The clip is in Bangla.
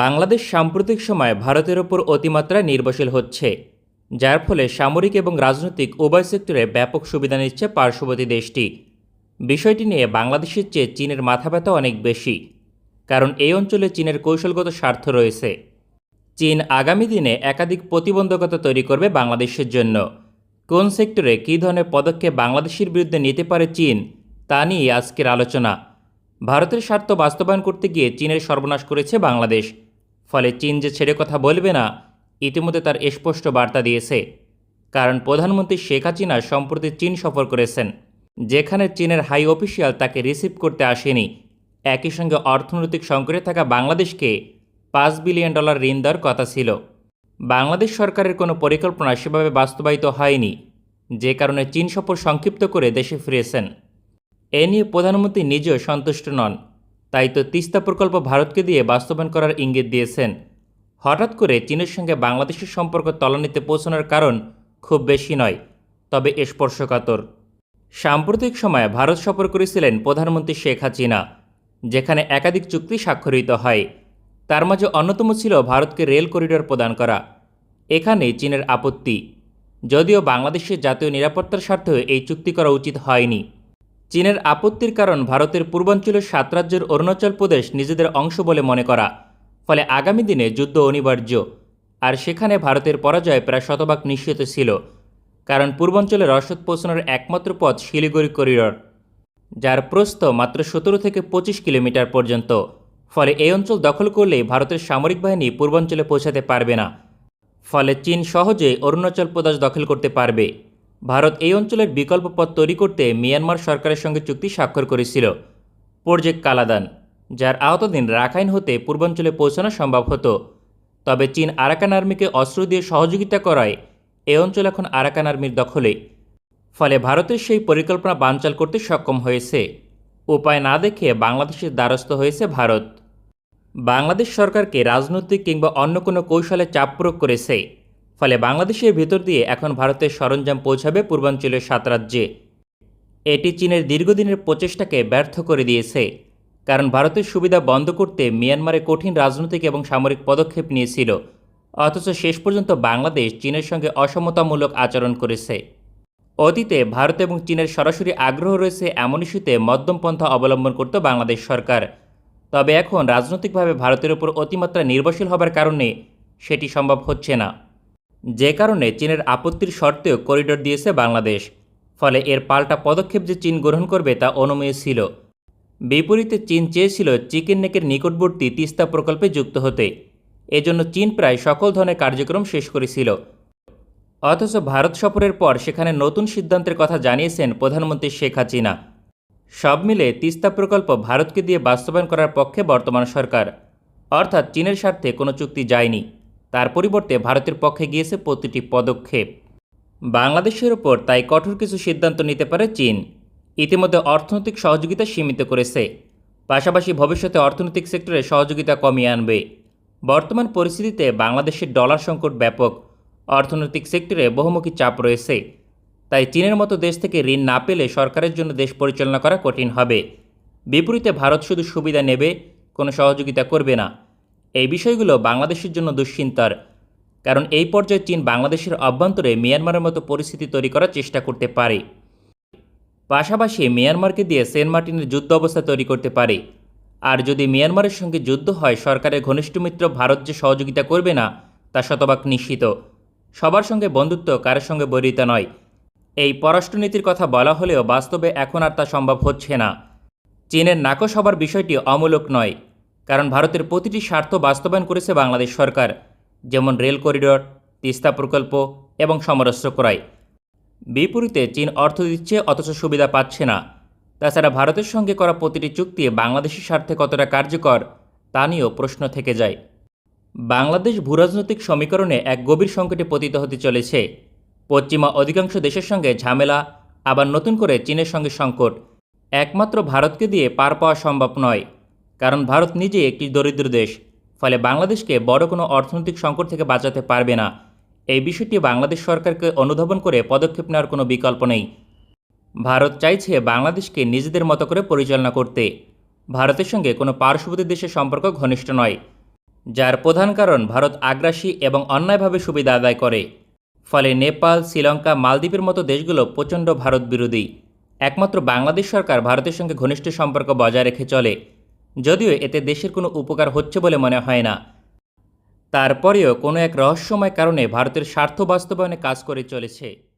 বাংলাদেশ সাম্প্রতিক সময়ে ভারতের ওপর অতিমাত্রায় নির্ভরশীল হচ্ছে, যার ফলে সামরিক এবং রাজনৈতিক উভয় সেক্টরে ব্যাপক সুবিধা নিচ্ছে পার্শ্ববর্তী দেশটি। বিষয়টি নিয়ে বাংলাদেশের চেয়ে চীনের মাথা ব্যথা অনেক বেশি, কারণ এই অঞ্চলে চীনের কৌশলগত স্বার্থ রয়েছে। চীন আগামী দিনে একাধিক প্রতিবন্ধকতা তৈরি করবে বাংলাদেশের জন্য। কোন সেক্টরে কী ধরনের পদক্ষেপ বাংলাদেশের বিরুদ্ধে নিতে পারে চীন, তা নিয়ে আজকের আলোচনা। ভারতের স্বার্থ বাস্তবায়ন করতে গিয়ে চীনের সর্বনাশ করেছে বাংলাদেশ। ফলে চীন যে ছেড়ে কথা বলবে না, ইতিমধ্যে তার স্পষ্ট বার্তা দিয়েছে। কারণ প্রধানমন্ত্রী শেখ হাসিনা সম্প্রতি চীন সফর করেছেন, যেখানে চীনের হাই অফিসিয়াল তাকে রিসিভ করতে আসেনি। একই সঙ্গে অর্থনৈতিক সংকটে থাকা বাংলাদেশকে পাঁচ বিলিয়ন ডলার ঋণ দেওয়ার কথা ছিল। বাংলাদেশ সরকারের কোনো পরিকল্পনা সেভাবে বাস্তবায়িত হয়নি, যে কারণে চীন সফর সংক্ষিপ্ত করে দেশে ফিরেছেন। এ নিয়ে প্রধানমন্ত্রী নিজেও সন্তুষ্ট নন। তাই তো তিস্তা প্রকল্প ভারতকে দিয়ে বাস্তবায়ন করার ইঙ্গিত দিয়েছেন। হঠাৎ করে চীনের সঙ্গে বাংলাদেশের সম্পর্ক তলানিতে পৌঁছানোর কারণ খুব বেশি নয়, তবে স্পর্শকাতর। সাম্প্রতিক সময়ে ভারত সফর করেছিলেন প্রধানমন্ত্রী শেখ হাসিনা, যেখানে একাধিক চুক্তি স্বাক্ষরিত হয়। তার মাঝে অন্যতম ছিল ভারতকে রেল করিডোর প্রদান করা। এখানে চীনের আপত্তি। যদিও বাংলাদেশের জাতীয় নিরাপত্তার স্বার্থে এই চুক্তি করা উচিত হয়নি। চীনের আপত্তির কারণ ভারতের পূর্বাঞ্চলের সাত রাজ্যের অরুণাচল প্রদেশ নিজেদের অংশ বলে মনে করা। ফলে আগামী দিনে যুদ্ধ অনিবার্য। আর সেখানে ভারতের পরাজয় প্রায় শতভাগ নিশ্চিত ছিল। কারণ পূর্বাঞ্চলে রসদ পৌঁছানোর একমাত্র পথ শিলিগুড়ি করিডর, যার প্রস্থ মাত্র সতেরো থেকে পঁচিশ কিলোমিটার পর্যন্ত। ফলে এই অঞ্চল দখল করলেই ভারতের সামরিক বাহিনী পূর্বাঞ্চলে পৌঁছাতে পারবে না। ফলে চীন সহজে অরুণাচল প্রদেশ দখল করতে পারবে। ভারত এই অঞ্চলের বিকল্প পথ তৈরি করতে মিয়ানমার সরকারের সঙ্গে চুক্তি স্বাক্ষর করেছিল। প্রজেক্ট কালাদান, যার আওতাধীন রাখাইন হতে পূর্বাঞ্চলে পৌঁছানো সম্ভব হতো। তবে চীন আরাকান আর্মিকে অস্ত্র দিয়ে সহযোগিতা করায় এ অঞ্চল এখন আরাকান আর্মির দখলে। ফলে ভারতের সেই পরিকল্পনা বানচাল করতে সক্ষম হয়েছে। উপায় না দেখে বাংলাদেশের দ্বারস্থ হয়েছে ভারত। বাংলাদেশ সরকারকে রাজনৈতিক কিংবা অন্য কোনো কৌশলে চাপ প্রয়োগ করেছে। ফলে বাংলাদেশের ভেতর দিয়ে এখন ভারতের সরঞ্জাম পৌঁছাবে পূর্বাঞ্চলের সাত রাজ্যে। এটি চীনের দীর্ঘদিনের প্রচেষ্টাকে ব্যর্থ করে দিয়েছে, কারণ ভারতের সুবিধা বন্ধ করতে মিয়ানমারে কঠিন রাজনৈতিক এবং সামরিক পদক্ষেপ নিয়েছিল, অথচ শেষ পর্যন্ত বাংলাদেশ চীনের সঙ্গে অসমতামূলক আচরণ করেছে। অতীতে ভারত এবং চীনের সরাসরি আগ্রহ রয়েছে এমন ইস্যুতে মধ্যম পন্থা অবলম্বন করত বাংলাদেশ সরকার। তবে এখন রাজনৈতিকভাবে ভারতের উপর অতিমাত্রা নির্ভরশীল হবার কারণে সেটি সম্ভব হচ্ছে না। যে কারণে চীনের আপত্তির শর্তেও করিডোর দিয়েছে বাংলাদেশ। ফলে এর পাল্টা পদক্ষেপ যে চীন গ্রহণ করবে তা অনুমেয় ছিল। বিপরীতে চীন চেয়েছিল চিকেন নেকের নিকটবর্তী তিস্তা প্রকল্পে যুক্ত হতে। এজন্য চীন প্রায় সকল ধরনের কার্যক্রম শেষ করেছিল। অথচ ভারত সফরের পর সেখানে নতুন সিদ্ধান্তের কথা জানিয়েছেন প্রধানমন্ত্রী শেখ হাসিনা। সব মিলে তিস্তা প্রকল্প ভারতকে দিয়ে বাস্তবায়ন করার পক্ষে বর্তমান সরকার। অর্থাৎ চীনের স্বার্থে কোনো চুক্তি যায়নি। তার পরিবর্তে ভারতের পক্ষে গিয়েছে প্রতিটি পদক্ষেপ। বাংলাদেশের ওপর তাই কঠোর কিছু সিদ্ধান্ত নিতে পারে চীন। ইতিমধ্যে অর্থনৈতিক সহযোগিতা সীমিত করেছে। পাশাপাশি ভবিষ্যতে অর্থনৈতিক সেক্টরে সহযোগিতা কমিয়ে আনবে। বর্তমান পরিস্থিতিতে বাংলাদেশের ডলার সংকট ব্যাপক। অর্থনৈতিক সেক্টরে বহুমুখী চাপ রয়েছে। তাই চীনের মতো দেশ থেকে ঋণ না পেলে সরকারের জন্য দেশ পরিচালনা করা কঠিন হবে। বিপরীতে ভারত শুধু সুবিধা নেবে, কোনো সহযোগিতা করবে না। এই বিষয়গুলো বাংলাদেশের জন্য দুশ্চিন্তার, কারণ এই পর্যায়ে চীন বাংলাদেশের অভ্যন্তরে মিয়ানমারের মতো পরিস্থিতি তৈরি করার চেষ্টা করতে পারে। পাশাপাশি মিয়ানমারকে দিয়ে সেন্ট মার্টিনের যুদ্ধ অবস্থা তৈরি করতে পারে। আর যদি মিয়ানমারের সঙ্গে যুদ্ধ হয়, সরকারের ঘনিষ্ঠ মিত্র ভারত যে সহযোগিতা করবে না, তা শতভাগ নিশ্চিত। সবার সঙ্গে বন্ধুত্ব কারোর সঙ্গে বৈরিতা নয়। এই পররাষ্ট্রনীতির কথা বলা হলেও বাস্তবে এখন আর তা সম্ভব হচ্ছে না। চীনের নাকশ হবার বিষয়টি অমূলক নয়। কারণ ভারতের প্রতিটি স্বার্থ বাস্তবায়ন করেছে বাংলাদেশ সরকার, যেমন রেল করিডর, তিস্তা প্রকল্প এবং সমরস্ত্র ক্রয়। বিপরীতে চীন অর্থ দিচ্ছে অথচ সুবিধা পাচ্ছে না। তাছাড়া ভারতের সঙ্গে করা প্রতিটি চুক্তি বাংলাদেশের স্বার্থে কতটা কার্যকর, তা নিয়েও প্রশ্ন থেকে যায়। বাংলাদেশ ভূরাজনৈতিক সমীকরণে এক গভীর সংকটে পতিত হতে চলেছে। পশ্চিমা অধিকাংশ দেশের সঙ্গে ঝামেলা, আবার নতুন করে চীনের সঙ্গে সংকট। একমাত্র ভারতকে দিয়ে পার পাওয়া সম্ভব নয়। কারণ ভারত নিজে একটি দরিদ্র দেশ। ফলে বাংলাদেশকে বড় কোনো অর্থনৈতিক সংকট থেকে বাঁচাতে পারবে না। এই বিষয়টি বাংলাদেশ সরকারকে অনুধাবন করে পদক্ষেপ নেওয়ার কোনো বিকল্প নেই। ভারত চাইছে বাংলাদেশকে নিজেদের মতো করে পরিচালনা করতে। ভারতের সঙ্গে কোনো পার্শ্ববর্তী দেশের সম্পর্ক ঘনিষ্ঠ নয়, যার প্রধান কারণ ভারত আগ্রাসী এবং অন্যায়ভাবে সুবিধা আদায় করে। ফলে নেপাল, শ্রীলঙ্কা, মালদ্বীপের মতো দেশগুলো প্রচণ্ড ভারত বিরোধী। একমাত্র বাংলাদেশ সরকার ভারতের সঙ্গে ঘনিষ্ঠ সম্পর্ক বজায় রেখে চলে। যদিও এতে দেশের কোনো উপকার হচ্ছে বলে মনে হয় না। তারপরেও কোনো এক রহস্যময় কারণে ভারতের স্বার্থ বাস্তবায়নে কাজ করে চলেছে।